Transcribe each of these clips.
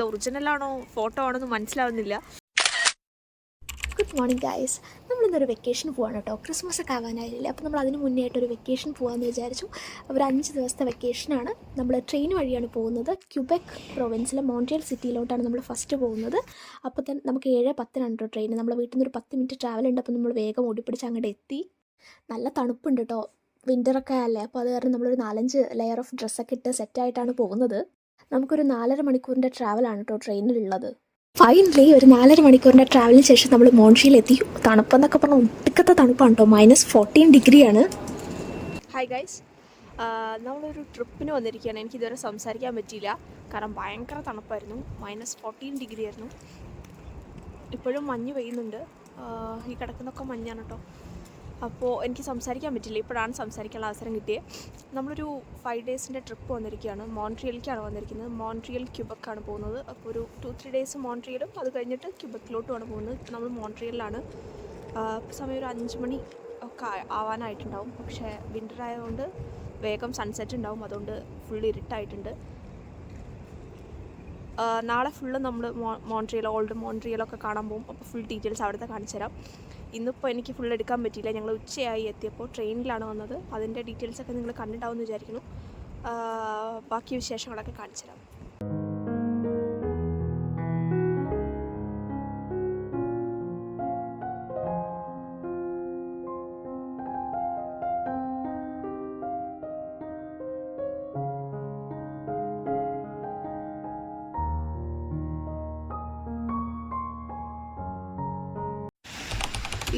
ഇത് ഒറിജിനലാണോ ഫോട്ടോ ആണോ എന്ന് മനസ്സിലാവുന്നില്ല. ഗുഡ് മോർണിംഗ് ഗൈസ് നമ്മളിന്നൊരു വെക്കേഷൻ പോവാണ് കേട്ടോ ക്രിസ്മസ് ഒക്കെ ആവാനായില്ലേ? അപ്പോൾ നമ്മൾ അതിന് മുന്നേ ആയിട്ട് ഒരു വെക്കേഷൻ പോകാമെന്ന് വിചാരിച്ചു. ഒരു അഞ്ച് ദിവസത്തെ വെക്കേഷനാണ് നമ്മൾ ട്രെയിൻ വഴിയാണ് പോകുന്നത്. ക്യൂബെക് പ്രൊവിൻസിലെ മോണ്ടിയൽ സിറ്റിയിലോട്ടാണ് നമ്മൾ ഫസ്റ്റ് പോകുന്നത്. അപ്പോൾ തന്നെ നമുക്ക് ഏഴ് പത്തിനാണ് കേട്ടോ ട്രെയിൻ നമ്മൾ വീട്ടിൽ നിന്ന് ഒരു പത്ത് മിനിറ്റ് ട്രാവൽ ഉണ്ട്. അപ്പോൾ നമ്മൾ വേഗം ഓടിപ്പിടിച്ച് അങ്ങോട്ട് എത്തി. നല്ല തണുപ്പുണ്ട് കേട്ടോ വിന്ററൊക്കെ അല്ലേ? അപ്പോൾ അത് കാരണം നമ്മളൊരു നാലഞ്ച് ലെയർ ഓഫ് ഡ്രസ്സൊക്കെ ഇട്ട് സെറ്റായിട്ടാണ് പോകുന്നത്. നമുക്കൊരു നാലര മണിക്കൂറിന്റെ ട്രാവലാണ് കേട്ടോ ട്രെയിനിലുള്ളത് ഫൈനലി ഒരു നാലര മണിക്കൂറിന്റെ ട്രാവലിന് ശേഷം നമ്മൾ മോൺഷിയിലെത്തി തണുപ്പെന്നൊക്കെ പറഞ്ഞാൽ ഒട്ടുക്കത്തെ തണുപ്പാണ് കേട്ടോ മൈനസ് ഫോർട്ടീൻ ഡിഗ്രിയാണ് ഹായ് ഗൈസ് നമ്മളൊരു ട്രിപ്പിന് വന്നിരിക്കുകയാണ്. എനിക്ക് ഇതുവരെ സംസാരിക്കാൻ പറ്റിയില്ല. കാരണം ഭയങ്കര തണുപ്പായിരുന്നു. മൈനസ് ഫോർട്ടീൻ ഡിഗ്രി ആയിരുന്നു. ഇപ്പോഴും മഞ്ഞ് പെയ്യുന്നുണ്ട്. ഈ കിടക്കുന്നൊക്കെ മഞ്ഞാണ് കേട്ടോ അപ്പോൾ എനിക്ക് സംസാരിക്കാൻ പറ്റില്ല. ഇപ്പോഴാണ് സംസാരിക്കാനുള്ള അവസരം കിട്ടിയത്. നമ്മളൊരു ഫൈവ് ഡേയ്സിന്റെ ട്രിപ്പ് വന്നിരിക്കുകയാണ്. മോൺട്രിയലിലേക്കാണ് വന്നിരിക്കുന്നത്. മോൺട്രിയൽ ക്യൂബക്കാണ് പോകുന്നത്. അപ്പോൾ ഒരു ടു ത്രീ ഡേയ്സ് മോൺട്രിയലും അത് കഴിഞ്ഞിട്ട് ക്യൂബക്കിലോട്ടുമാണ് പോകുന്നത്. ഇപ്പോൾ നമ്മൾ മോൺട്രിയലിലാണ്. സമയം ഒരു അഞ്ച് മണി ഒക്കെ ആവാനായിട്ടുണ്ടാവും. പക്ഷേ വിന്റർ ആയതുകൊണ്ട് വേഗം സൺസെറ്റ് ഉണ്ടാവും. അതുകൊണ്ട് ഫുൾ ഇരുട്ടായിട്ടുണ്ട്. നാളെ ഫുള്ള് നമ്മൾ മോൺട്രിയൽ ഓൾഡ് മോൺട്രിയലൊക്കെ കാണാൻ പോകും. അപ്പോൾ ഫുൾ ഡീറ്റെയിൽസ് അവിടുത്തെ കാണിച്ചു തരാം. ഇന്നിപ്പോൾ എനിക്ക് ഫുൾ എടുക്കാൻ പറ്റിയില്ല. ഞങ്ങൾ ഉച്ചയായി എത്തിയപ്പോൾ ട്രെയിനിലാണ് വന്നത്. അതിന്റെ ഡീറ്റെയിൽസൊക്കെ നിങ്ങൾ കണ്ടിട്ടാവുമെന്ന് വിചാരിക്കുന്നു. ബാക്കി വിശേഷങ്ങളൊക്കെ കാണിച്ചു തരാം.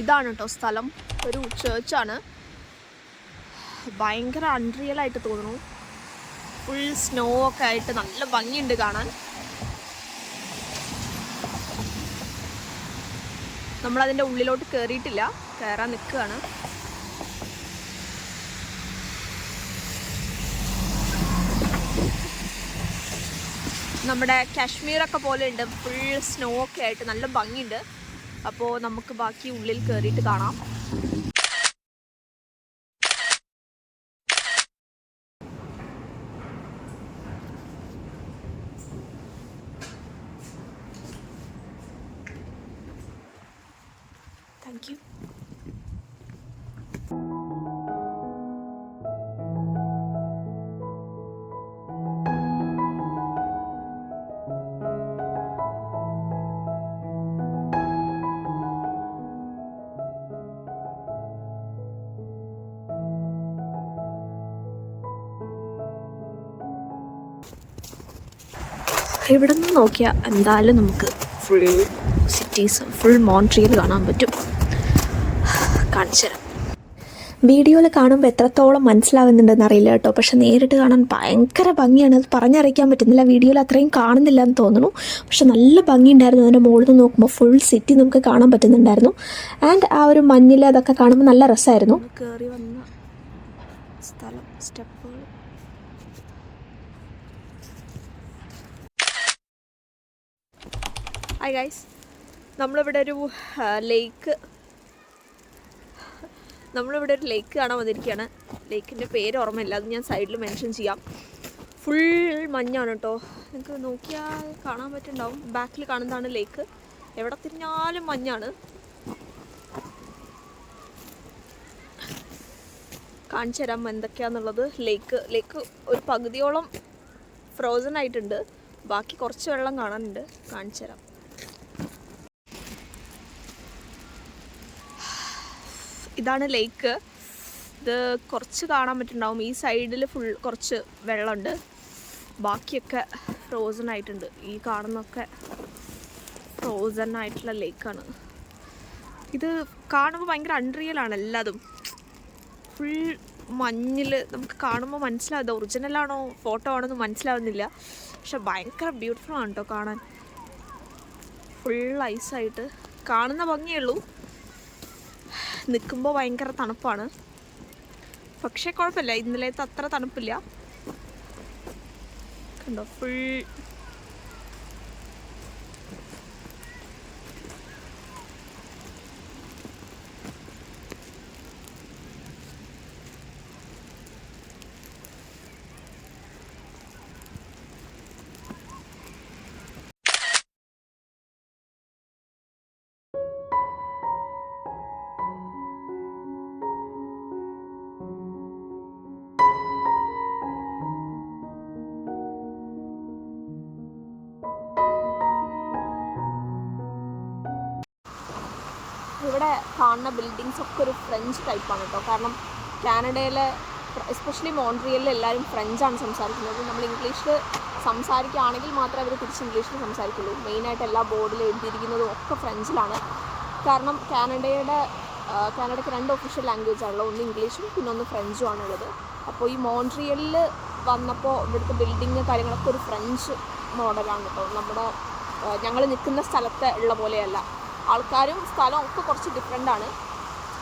ഇതാണ് കേട്ടോ സ്ഥലം. ഒരു ചേർച്ചാണ് ഭയങ്കര അൺറിയൽ ആയിട്ട് തോന്നുന്നു. ഫുൾ സ്നോ ഒക്കെ ആയിട്ട് നല്ല ഭംഗിയുണ്ട് കാണാൻ. നമ്മളതിന്റെ ഉള്ളിലോട്ട് കയറിയിട്ടില്ല കയറാൻ നിൽക്കുകയാണ്. നമ്മുടെ കാശ്മീരൊക്കെ പോലെ ഉണ്ട്. ഫുൾ സ്നോ ഒക്കെ ആയിട്ട് നല്ല ഭംഗിയുണ്ട്. അപ്പോൾ നമുക്ക് ബാക്കി ഉള്ളിൽ കയറിയിട്ട് കാണാം. താങ്ക് യു ഇവിടെ നിന്ന് നോക്കിയാൽ എന്തായാലും നമുക്ക് ഫുൾ സിറ്റീസ് ഫുൾ മോൺട്രിയൽ കാണാൻ പറ്റും. കാണിച്ചു തരാം വീഡിയോയിൽ കാണുമ്പോൾ എത്രത്തോളം മനസ്സിലാവുന്നുണ്ടെന്ന് അറിയില്ല കേട്ടോ. പക്ഷെ നേരിട്ട് കാണാൻ ഭയങ്കര ഭംഗിയാണ്. അത് പറഞ്ഞറിയിക്കാൻ പറ്റുന്നില്ല. വീഡിയോയിൽ അത്രയും കാണുന്നില്ല എന്ന് തോന്നുന്നു. പക്ഷെ നല്ല ഭംഗിയുണ്ടായിരുന്നു. അതിന്റെ മുകളിൽ നിന്ന് നോക്കുമ്പോൾ ഫുൾ സിറ്റി നമുക്ക് കാണാൻ പറ്റുന്നുണ്ടായിരുന്നു. ആൻഡ് ആ ഒരു മഞ്ഞിൽ അതൊക്കെ കാണുമ്പോൾ നല്ല രസമായിരുന്നു. കയറി വന്ന സ്ഥലം സ്റ്റെപ്പുകൾ ഹായ് ഗൈസ് നമ്മളിവിടെ ഒരു ലേക്ക് നമ്മളിവിടെ ഒരു ലേക്ക് കാണാൻ വന്നിരിക്കുകയാണ്. ലേക്കിന്റെ പേര് ഓർമ്മയില്ല. അത് ഞാൻ സൈഡിൽ മെൻഷൻ ചെയ്യാം. ഫുൾ മഞ്ഞാണ് കേട്ടോ നിങ്ങൾക്ക് നോക്കിയാൽ കാണാൻ പറ്റുന്നുണ്ടാവും. ബാക്കിൽ കാണുന്നതാണ് ലേക്ക് എവിടെ തിരിഞ്ഞാലും മഞ്ഞാണ്. കാണിച്ചു തരാം എന്തൊക്കെയാന്നുള്ളത്. ലേക്ക് ലേക്ക് ഒരു പകുതിയോളം ഫ്രോസൺ ആയിട്ടുണ്ട്. ബാക്കി കുറച്ച് വെള്ളം കാണാനുണ്ട്. കാണിച്ചു തരാം. ഇതാണ് ലേക്ക്. ഇത് കുറച്ച് കാണാൻ പറ്റുന്നുണ്ടാവും. ഈ സൈഡിൽ ഫുൾ കുറച്ച് വെള്ളമുണ്ട്. ബാക്കിയൊക്കെ ഫ്രോസൺ ആയിട്ടുണ്ട്. ഈ കാണുന്നൊക്കെ ഫ്രോസൺ ആയിട്ടുള്ള ലേക്കാണ് ഇത് കാണുമ്പോൾ ഭയങ്കര ആണ് എല്ലാതും. ഫുൾ മഞ്ഞിൽ നമുക്ക് കാണുമ്പോൾ മനസ്സിലാവുന്നത് ഒറിജിനലാണോ ഫോട്ടോ ആണോ എന്ന് മനസ്സിലാവുന്നില്ല. പക്ഷെ ഭയങ്കര ബ്യൂട്ടിഫുൾ ആണ് കേട്ടോ കാണാൻ. ഫുൾ ഐസായിട്ട് കാണുന്ന ഭംഗിയേ ഉള്ളൂ. നിൽക്കുമ്പോൾ ഭയങ്കര തണുപ്പാണ്. പക്ഷേ കുഴപ്പമില്ല. ഇന്നലത്തെ അത്ര തണുപ്പില്ല. കണ്ടോ? ഫുൾ ഇവിടെ കാണുന്ന ബിൽഡിങ്സ് ഒക്കെ ഒരു ഫ്രഞ്ച് ടൈപ്പാണ് കേട്ടോ കാരണം കാനഡയിലെ എസ്പെഷ്യലി മോൺട്രിയലിൽ എല്ലാവരും ഫ്രഞ്ചാണ് സംസാരിക്കുന്നത്. നമ്മൾ ഇംഗ്ലീഷിൽ സംസാരിക്കുകയാണെങ്കിൽ മാത്രമേ അവർ തിരിച്ച് ഇംഗ്ലീഷിൽ സംസാരിക്കുള്ളൂ. മെയിനായിട്ട് എല്ലാ ബോർഡിൽ എഴുതിയിരിക്കുന്നതും ഒക്കെ ഫ്രഞ്ചിലാണ് കാരണം കാനഡയുടെ കാനഡയ്ക്ക് രണ്ട് ഒഫീഷ്യൽ ലാംഗ്വേജ് ആണല്ലോ ഒന്ന് ഇംഗ്ലീഷും പിന്നെ ഒന്ന് ഫ്രഞ്ചും ആണുള്ളത്. അപ്പോൾ ഈ മോൺട്രിയലിൽ വന്നപ്പോൾ ഇവിടുത്തെ ബിൽഡിങ് കാര്യങ്ങളൊക്കെ ഒരു ഫ്രഞ്ച് മോഡലാണ് കേട്ടോ നമ്മുടെ ഞങ്ങൾ നിൽക്കുന്ന സ്ഥലത്തെ ഉള്ള പോലെയല്ല. ആൾക്കാരും സ്ഥലവും ഒക്കെ കുറച്ച് ഡിഫറെന്റ് ആണ്.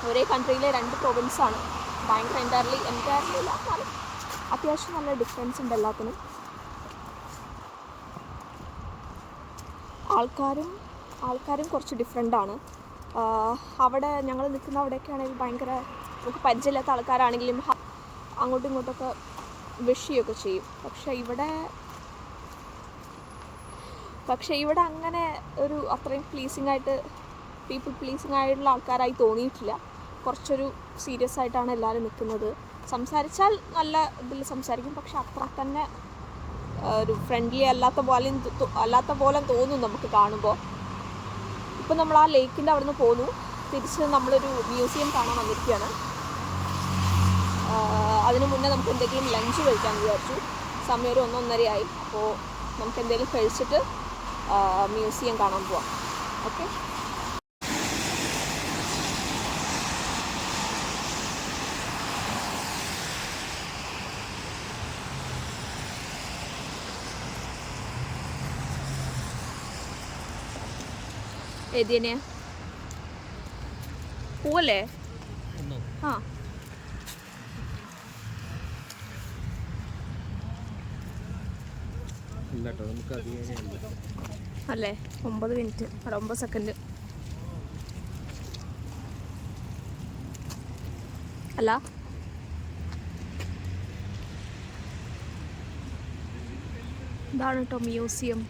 ഒരേ കൺട്രിയിലെ രണ്ട് പ്രൊവിൻസാണ് ഭയങ്കര എന്റയർലി എന്റയർലി ഇല്ല. അത്യാവശ്യം നല്ല ഡിഫറൻസ് ഉണ്ട് എല്ലാത്തിനും. ആൾക്കാരും ആൾക്കാരും കുറച്ച് ഡിഫറെന്റ് ആണ്. അവിടെ ഞങ്ങൾ നിൽക്കുന്ന അവിടെയൊക്കെ ആണെങ്കിൽ ഭയങ്കര നമുക്ക് പരിചയമില്ലാത്ത ആൾക്കാരാണെങ്കിലും അങ്ങോട്ടും ഇങ്ങോട്ടൊക്കെ വിഷയൊക്കെ ചെയ്യും. പക്ഷേ ഇവിടെ പക്ഷേ ഇവിടെ അങ്ങനെ ഒരു അത്രയും പ്ലീസിങ് ആയിട്ട് പീപ്പിൾ പ്ലീസിങ് ആയിട്ടുള്ള ആൾക്കാരായി തോന്നിയിട്ടില്ല. കുറച്ചൊരു സീരിയസ് ആയിട്ടാണ് എല്ലാവരും നിൽക്കുന്നത്. സംസാരിച്ചാൽ നല്ല ഇതിൽ സംസാരിക്കും പക്ഷെ അത്ര തന്നെ ഒരു ഫ്രണ്ട്ലി അല്ലാത്ത പോലെ അല്ലാത്ത പോലെ തോന്നും നമുക്ക് കാണുമ്പോൾ. ഇപ്പം നമ്മൾ ആ ലേക്കിന്റെ അവിടെ നിന്ന് പോന്നു. തിരിച്ച് നമ്മളൊരു മ്യൂസിയം കാണാൻ വന്നിരിക്കുകയാണ്. അതിനു മുന്നേ നമുക്ക് എന്തെങ്കിലും ലഞ്ച് കഴിക്കാൻ വിചാരിച്ചു. സമയം ഒരു ഒന്നൊന്നരയായി. അപ്പോൾ നമുക്ക് എന്തെങ്കിലും കഴിച്ചിട്ട് മ്യൂസിയം കാണാൻ പോവാം. ഓക്കെ? ഏതിനെയാ? പൂവല്ലേ? ആ. അല്ലേ? ഒമ്പത് മിനിറ്റ്. അവിടെ ഒമ്പത് സെക്കൻഡ്. അല്ല? ഇതാണ് കേട്ടോ മ്യൂസിയം.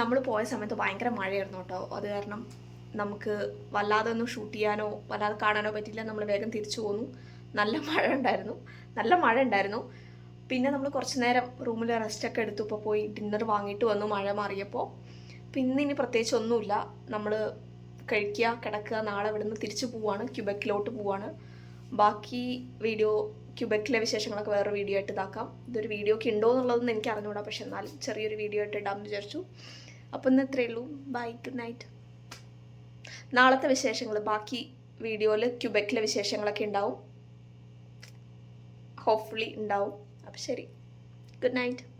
നമ്മൾ പോയ സമയത്ത് ഭയങ്കര മഴയായിരുന്നു കേട്ടോ. അത് കാരണം നമുക്ക് വല്ലാതെ ഒന്നും ഷൂട്ട് ചെയ്യാനോ വല്ലാതെ കാണാനോ പറ്റില്ല നമ്മൾ വേഗം തിരിച്ചു പോന്നു. നല്ല മഴ ഉണ്ടായിരുന്നു. നല്ല മഴ ഉണ്ടായിരുന്നു. പിന്നെ നമ്മൾ കുറച്ച് നേരം റൂമിൽ റെസ്റ്റൊക്കെ എടുത്തു. ഇപ്പോൾ പോയി ഡിന്നർ വാങ്ങിയിട്ട് വന്നു മഴ മാറിയപ്പോൾ പിന്നെ ഇനി പ്രത്യേകിച്ച് ഒന്നുമില്ല. നമ്മൾ കഴിക്കുക കിടക്കുക നാളെ ഇവിടുന്ന് തിരിച്ചു പോവാണ് ക്യുബക്കിലോട്ട് പോവാണ്. ബാക്കി വീഡിയോ ക്യുബക്കിലെ വിശേഷങ്ങളൊക്കെ വേറെ വീഡിയോ ആയിട്ട് ഇതാക്കാം. ഇതൊരു വീഡിയോ ഒക്കെ ഉണ്ടോ എന്നുള്ളതൊന്നും എനിക്ക് അറിഞ്ഞുകൂടാ പക്ഷെ എന്നാലും ചെറിയൊരു വീഡിയോ ആയിട്ട് ഇടാമെന്ന് വിചാരിച്ചു. അപ്പം ഇന്ന് ഇത്രയേ ഉള്ളൂ. ബൈ ഗുഡ് നൈറ്റ് നാളത്തെ വിശേഷങ്ങൾ ബാക്കി വീഡിയോയിൽ ക്യുബക്കിലെ വിശേഷങ്ങളൊക്കെ ഉണ്ടാവും. ഹോപ്പ്ഫുള്ളി ഉണ്ടാവും. ശരി. Good night.